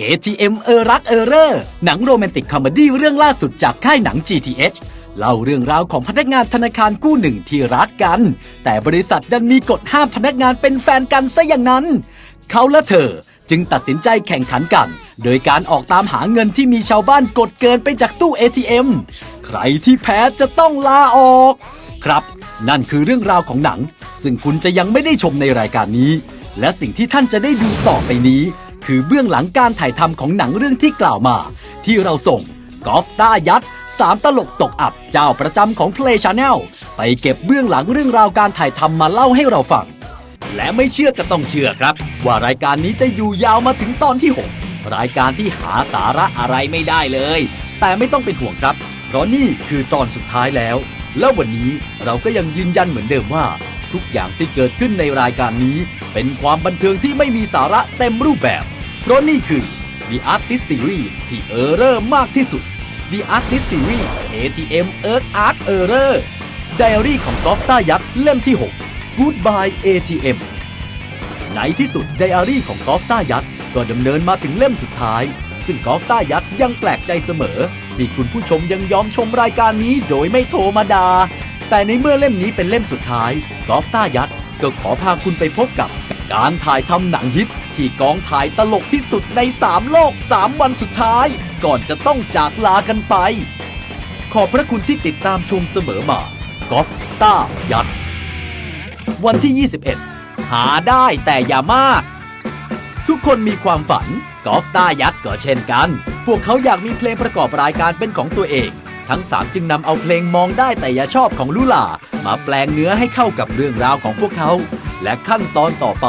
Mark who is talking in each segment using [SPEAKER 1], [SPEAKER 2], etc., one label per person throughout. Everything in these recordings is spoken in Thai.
[SPEAKER 1] ATM เออรักเออเรอร์หนังโรแมนติกคอมเมดี้เรื่องล่าสุดจากค่ายหนัง GTH เล่าเรื่องราวของพนักงานธนาคารกู้หนึ่งที่รักกัน แต่บริษัทดันมีกฎห้ามพนักงานเป็นแฟนกันซะอย่างนั้น เขาและเธอจึงตัดสินใจแข่งขันกัน โดยการออกตามหาเงินที่มีชาวบ้านกดเกินไปจากตู้ ATM ใครที่แพ้จะต้องลาออก ครับ นั่นคือเรื่องราวของหนัง ซึ่งคุณจะยังไม่ได้ชมในรายการนี้ และสิ่งที่ท่านจะได้ดูต่อไปนี้ คือเบื้องหลังการถ่ายทำของหนังเรื่องที่กล่าวมา ที่เราส่งกอล์ฟต้ายัดสามตลกตกอับเจ้าประจำของ Play Channel ไปเก็บเบื้องหลังเรื่องราวการถ่ายทำมาเล่าให้เราฟัง และไม่เชื่อก็ต้องเชื่อครับ ว่ารายการนี้จะอยู่ยาวมาถึงตอนที่ 6 รายการที่หาสาระอะไรไม่ได้เลย แต่ไม่ต้องเป็นห่วงครับ เพราะนี่คือตอนสุดท้ายแล้ว แล้ววันนี้เราก็ยังยืนยันเหมือนเดิมว่า ทุกอย่างที่เกิดขึ้นในรายการนี้ เป็นความบันเทิงที่ไม่มีสาระเต็มรูปแบบ เพราะนี่คือ The Artist Series ที่เออร์เรอร์มากที่สุด The Artist Series ATM Earth Art Error ไดอารี่ของกอล์ฟต้ายักษ์เล่มที่ 6 Goodbye ATM ในที่สุดไดอารี่ของกอล์ฟต้ายักษ์ก็ดำเนินมาถึงเล่มสุดท้าย ซึ่งกอล์ฟต้ายักษ์ยังแปลกใจเสมอ ที่คุณผู้ชมยังยอมชมรายการนี้โดยไม่โทรมาดาแต่ในเมื่อเล่มนี้เป็นเล่มสุดท้ายกอล์ฟต้ายักษ์ก็ขอพาคุณไปพบกับการถ่ายทำหนังฮิต ที่กองถ่ายตลกที่สุดใน 3 โลก 3 วันสุดท้าย ก่อนจะต้องจากลากันไป ขอบพระคุณที่ติดตามชมเสมอมากอล์ฟต้ายักษ์วันที่ 21 หาได้แต่อย่ามาก ทุกคนมีความฝันกอล์ฟต้ายักษ์ก็เช่นกัน พวกเขาอยากมีเพลงประกอบรายการเป็นของตัวเอง ทั้ง 3 จึงนำเอาเพลงมองได้แต่อย่าชอบของลุลา มาแปลงเนื้อให้เข้ากับเรื่องราวของพวกเขา และขั้นตอนต่อไป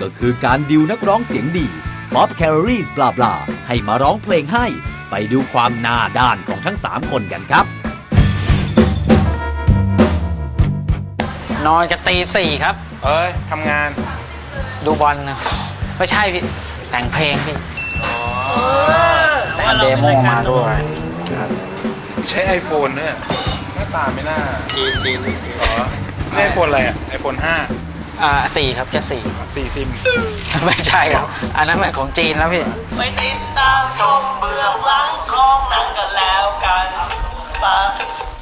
[SPEAKER 1] ก็คือการดิวนักร้องเสียงดีบ๊อบแคลอรี่บลาบลาให้มาร้องเพลงให้ ไปดูความหน้าด้านของทั้ง 3 คนกันครับ
[SPEAKER 2] นอนกันตีสี่ครับ
[SPEAKER 3] เอ้ยทำงาน
[SPEAKER 2] ดูบอลนะไม่ใช่พี่ แต่งเพลงพี่แต่งเดโมมาด้วย
[SPEAKER 3] ใช้ iPhone เนี่ยหน้าตาไม่น่า
[SPEAKER 2] จีนจีน
[SPEAKER 3] เหรอไอโฟนอะไรอะ iPhone
[SPEAKER 2] อ่า สี่ครับจะสี่
[SPEAKER 3] 5 4ซิม
[SPEAKER 2] ไม่ใช่ครับ อันนั้นเป็นของจีนแล้วพี่
[SPEAKER 4] ไปติดตามชมเบื้องหลังของหนังกันแล้วกันปะ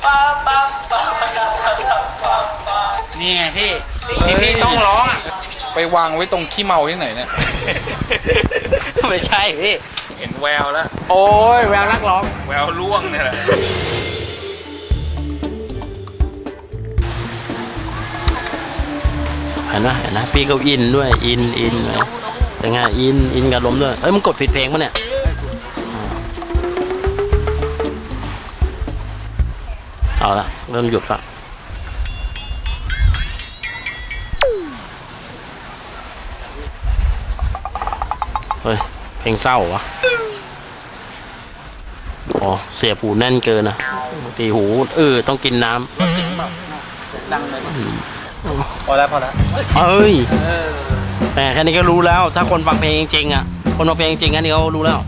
[SPEAKER 4] ปะปะปะปะปะปะปะ
[SPEAKER 2] นี่ไงพี่
[SPEAKER 3] ที่พี่ต้องร้องอะ ไปวางไว้ตรงขี้เมาที่ไหนเนี่ย
[SPEAKER 2] ไม่ใช่พี่
[SPEAKER 3] เห็นแววแล้ว
[SPEAKER 2] โอ้ยแววนักร้อง
[SPEAKER 3] แววล่วงเนี่ยแหละ
[SPEAKER 5] เห็นไหมเห็นนะพี่ก็อินด้วยอินอินเลยเป็นไงอินอินกับลมด้วยเอ้ยมึงกดผิดเพลงปะเนี่ยเอาละเริ่มหยุดละเฮ้ยเพลงเศร้าวะอ๋อเสียบหูแน่นเกินนะตีหูเออต้องกินน้ำ
[SPEAKER 2] พอแล้วพอแล้ว
[SPEAKER 5] เอ้ยแต่แค่นี้ก็รู้แล้ว ถ้าคนฟังเพลงจริงๆอะ คนฟังเพลงจริงๆแค่นี้เขารู้แล้ว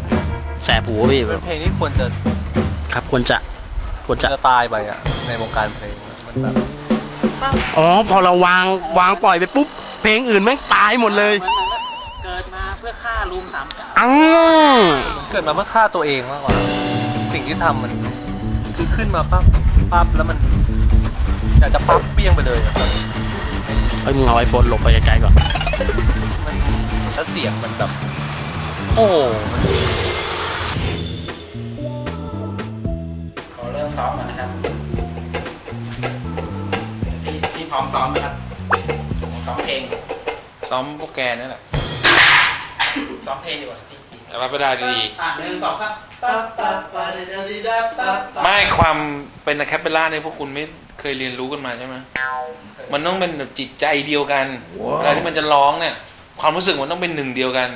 [SPEAKER 5] แสบหูพี่
[SPEAKER 6] เป็นเพลงที่ควรจะ
[SPEAKER 5] ครับควรจะควรจะ
[SPEAKER 6] จะตายไปอะในวงการเพลงมันแบบ
[SPEAKER 5] อ๋อพอเราวางวางปล่อยไปปุ๊บ เพลงอื่นแม่งตายหมดเลย
[SPEAKER 2] เกิดมาเพื่อฆ่าลุงสามเก้า
[SPEAKER 5] อ้าว
[SPEAKER 6] เกิดมาเพื่อฆ่าตัวเองมากกว่า สิ่งที่ทำมันคือขึ้นมาปั๊บปั๊บแล้วมันอยากจะปั๊บเปี้ยงไปเลยอะแบบ
[SPEAKER 5] เฮ้ยมึงเอาไอโฟนหลบไปไกลๆก่อน
[SPEAKER 6] มันแล้วเสียงมันแบบ โอ้โหมัน
[SPEAKER 2] ขอเริ่มซ้อมก่อนนะครับพี่พี่พร้อมซ้อมไหมครับซ้อมเพลง
[SPEAKER 3] ซ้อมพวกแกนี่แหละ
[SPEAKER 2] ซ้อมเพลงดีกว่าพี่จริง
[SPEAKER 3] แต่ว่าประดาดี
[SPEAKER 2] อะหนึ่งสองสาม
[SPEAKER 3] ๆไม่ความเป็นอะแคปเปล่าเนี่ยพวกคุณไม่ เคยเรียนรู้กันมาใช่ไหมมันต้องเป็นแบบจิตใจเดียวกันเวลาที่มันจะร้องเนี่ย ความรู้สึกมันต้องเป็นหนึ่งเดียวกัน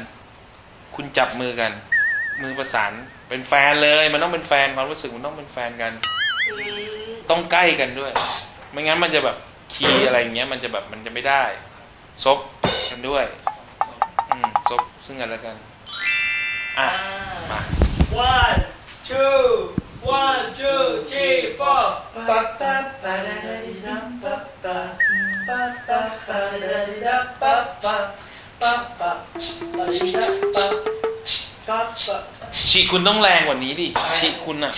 [SPEAKER 3] คุณจับมือกัน มือประสานเป็นแฟนเลย มันต้องเป็นแฟนความรู้สึกมันต้องเป็นแฟนกัน ต้องใกล้กันด้วย ไม่งั้นมันจะแบบคีย์อะไรอย่างเงี้ย มันจะแบบมันจะไม่ได้ซบกันด้วยอืมซบซึ่งกันและกันอะมา
[SPEAKER 4] one two one two
[SPEAKER 3] คุณต้องแรงกว่านี้ดิฉีคุณอะ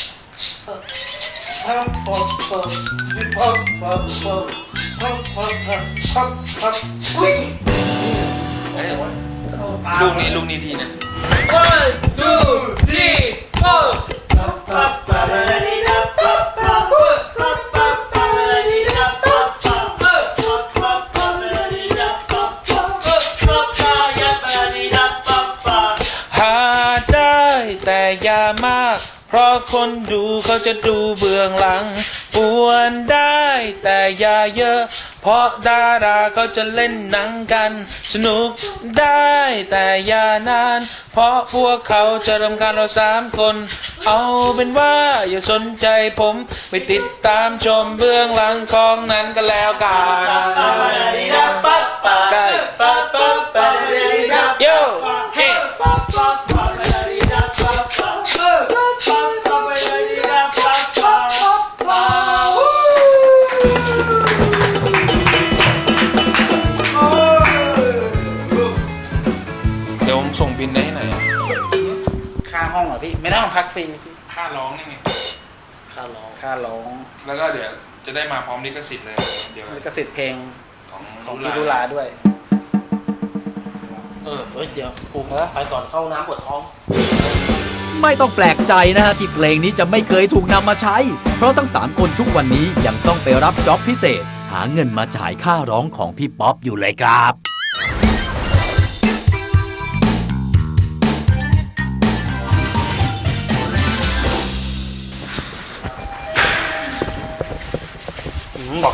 [SPEAKER 3] ลูกนี้ลูกนี้ดีนะ
[SPEAKER 4] one two three four
[SPEAKER 3] คนดูเขาจะดูเบื้องหลังปวนได้แต่อย่าเยอะ เพราะดาราเขาจะเล่นหนังกัน สนุกได้แต่อย่านาน เพราะพวกเขาจะรำคาญเราสามคน เอาเป็นว่าอย่าสนใจผมไปติดตามชมเบื้องหลังของนั้นก็แล้วกันโย แล้วก็เดี๋ยวจะได้มาพร้อมลิขสิทธิ์เลย เดี๋ยว
[SPEAKER 2] ลิขสิทธิ์เพลง
[SPEAKER 3] ของ
[SPEAKER 2] ของพี่ดุลาด้วย
[SPEAKER 5] เออเฮ้ยเดี๋ยวกูไปก่อนเข้าน้ำปวดท้อง
[SPEAKER 1] ไม่ต้องแปลกใจนะฮะที่เพลงนี้จะไม่เคยถูกนำมาใช้ เพราะทั้ง3คนทุกวันนี้ยังต้องไปรับจ็อบพิเศษ หาเงินมาจ่ายค่าร้องของพี่ป๊อปอยู่เลยครับ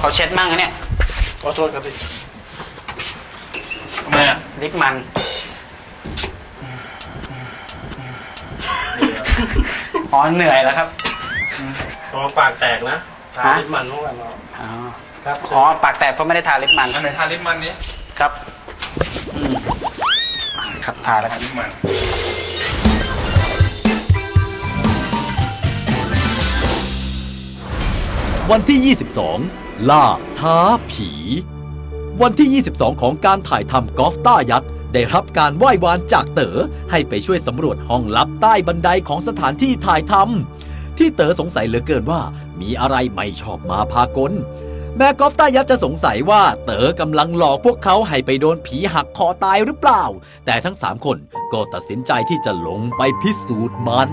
[SPEAKER 2] เขาเช็ดมั่งนะเนี่ย
[SPEAKER 5] ขอโทษครับพี่
[SPEAKER 3] ทำไมอะ
[SPEAKER 2] ลิปมันอ๋อเหนื่อยแล้วครับ
[SPEAKER 5] พอปากแตกนะทา
[SPEAKER 2] ฮะ
[SPEAKER 5] ลิปมันเมื่อวานเรา
[SPEAKER 2] อ๋อ
[SPEAKER 5] ครับ
[SPEAKER 2] อ๋อปากแตกเพราะไม่ได้ทาลิปมัน
[SPEAKER 3] อันไหนทาลิปมันนี้
[SPEAKER 2] ครับอืมครับทาแล้วครับ
[SPEAKER 3] ลิปมัน
[SPEAKER 1] วันที่ 22 ล่าท้าผี วันที่ 22 ของการถ่ายทำกอล์ฟต้ายัด ได้รับการไหว้วานจากเต๋อให้ไปช่วยสำรวจห้องลับใต้บันไดของสถานที่ถ่ายทำที่เต๋อสงสัยเหลือเกินว่า มีอะไรไม่ชอบมาพากลแม่กอล์ฟต้ายัดจะสงสัยว่าเต๋อกำลังหลอกพวกเขาให้ไปโดนผีหักคอตายหรือเปล่า แต่ทั้ง3คนก็ตัดสินใจที่จะลงไปพิสูจน์มัน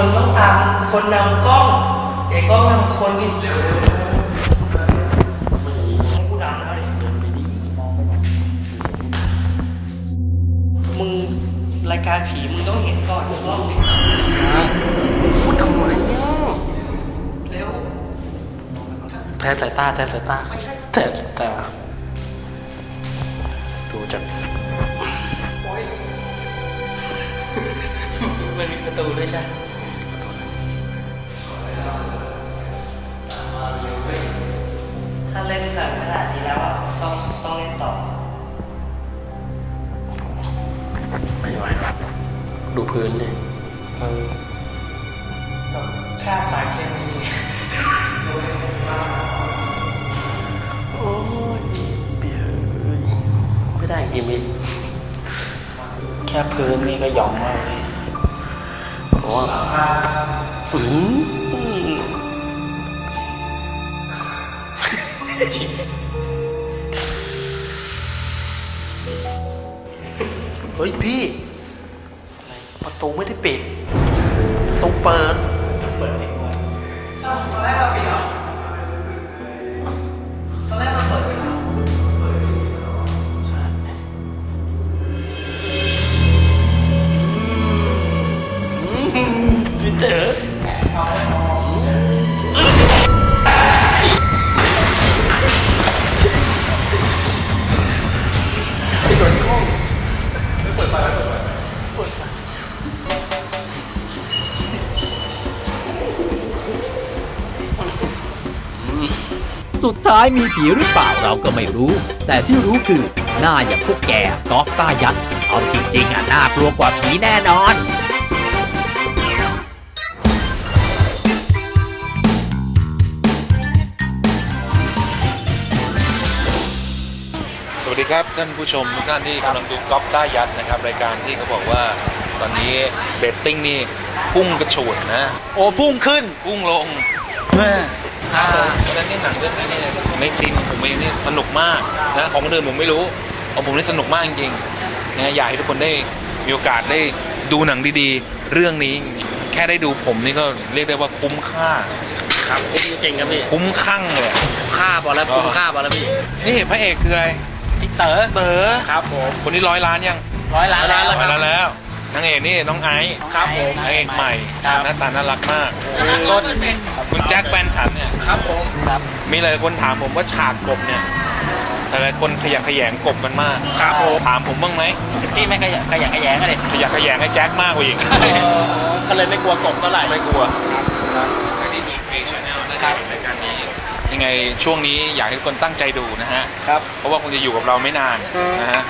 [SPEAKER 4] คนต้องตามคนนำกล้องเอกกล้องนำคนดิเร็วเร็วกูดำแล้วดิมึงรายการผีมึงต้องเห็นก่อนกล้องดิ
[SPEAKER 5] พูดทำไมเนี่ย
[SPEAKER 4] เร็ว
[SPEAKER 5] แพ้สายตาแพ้สายตาแพ้สายตาดูจาก
[SPEAKER 4] มันมีประตูด้วยใช่ หมถ้าเล่นขนาดนี้แล้วอะต้องต้องเล่นต่อ
[SPEAKER 5] ไม่ไหวหรอกดูพื้นดิเออ
[SPEAKER 4] ค่าสารเคมี
[SPEAKER 5] โอ้ยเปียยไม่ได้จริงมิ
[SPEAKER 2] แค่พื้นนี่ก็หยองแล้วพี่
[SPEAKER 5] เพราะว่าอืม เฮ้ยพี่ ประตูไม่ได้ปิด ประตูเปิด เปิดเสุ
[SPEAKER 1] ดท้ายมีผีหรือเปล่าเราก็ไม่รู้ แต่ที่รู้คือหน้าอย่างพวกแกกอล์ฟต้ายัดเอาจริงๆอะน่ากลัวกว่าผีแน่นอน
[SPEAKER 3] สวัสดีครับท่านผู้ชมทุกท่านที่กำลังดูก๊อฟต้ายัดนะครับรายการที่เขาบอกว่าตอนนี้เบตติ้งนี่พุ่งกระฉูดนะ
[SPEAKER 2] โอ้พุ่งขึ้น
[SPEAKER 3] พุ่งลงอ่า เพราะฉะนั้นนี่หนังเรื่องนี้เนี่ยในซีนของผมเองนี่สนุกมากนะของคนอื่นผมไม่รู้ของผมนี่สนุกมากจริงๆนะอยากให้ทุกคนได้มีโอกาสได้ดูหนังดีๆ เรื่องนี้จริงๆแค่ได้ดูผมนี่ก็เรียกได้ว่าคุ้มค่า
[SPEAKER 5] ครับจริงๆครับพี่
[SPEAKER 3] คุ้มคั่งเลย
[SPEAKER 5] ค่าบอลแล้ว
[SPEAKER 3] อ๋อ
[SPEAKER 5] คุ้มค่าบอลแล้วพี่
[SPEAKER 3] นี่พระเอกคืออะไร
[SPEAKER 5] พี่เต๋อ
[SPEAKER 3] เต๋อ
[SPEAKER 5] ครับผม
[SPEAKER 3] คนนี้ร้อยล้านยัง
[SPEAKER 2] ร้อยล้านแล้ว
[SPEAKER 3] ร้อยล้านแล้ว นางเอกนี่น้องไอซ์
[SPEAKER 5] ครับผม
[SPEAKER 3] นางเอกใหม่
[SPEAKER 5] ครับ
[SPEAKER 3] หน้าตาน่ารักมาก
[SPEAKER 2] สด
[SPEAKER 3] คุณแจ็คแฟนฉันเนี่ย
[SPEAKER 5] ครับผม
[SPEAKER 3] มีหลายคนถามผมว่าฉากกบเนี่ยหลายๆคนขยักขยงกบกันมาก
[SPEAKER 5] ครับผม
[SPEAKER 3] ถามผมบ้างไหม
[SPEAKER 2] พี่ไม่ขยันขยันขยงกันเลย
[SPEAKER 3] ขยักขยงให้แจ็คมากกว่าอีก
[SPEAKER 5] ก็เลยไม่กลัวกบเท่าไหร่
[SPEAKER 3] ไม่กลัวอันนี้ดูเพจชาแนลนะครับรายการนี้ยังไงช่วงนี้อยากให้ทุกคนตั้งใจดูนะฮะ
[SPEAKER 5] ครับ
[SPEAKER 3] เพราะว่าคงจะอยู่กับเราไม่นานนะฮะ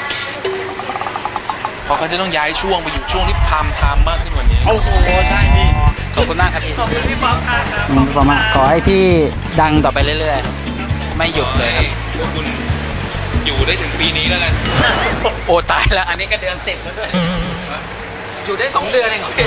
[SPEAKER 3] เพราะเขาจะต้องย้ายช่วงไปอยู่ช่วงที่พามไทม์มากขึ้นกว่านี้
[SPEAKER 5] โอ้โหใช่พี่
[SPEAKER 2] ขอบคุณมากครับพี่
[SPEAKER 5] ขอบคุณพี่ป๊อปครับ
[SPEAKER 2] ประมาณขอให้พี่ดังต่อไปเรื่อยๆ ไม่หยุดเลยครับ
[SPEAKER 3] พวกคุณอยู่ได้ถึงปีนี้แล้วกัน
[SPEAKER 2] โอ้ตายแล้วอันนี้ก็เดือนสิบแล้วด้วยอยู่ได้สองเดือนเองเหรอพี่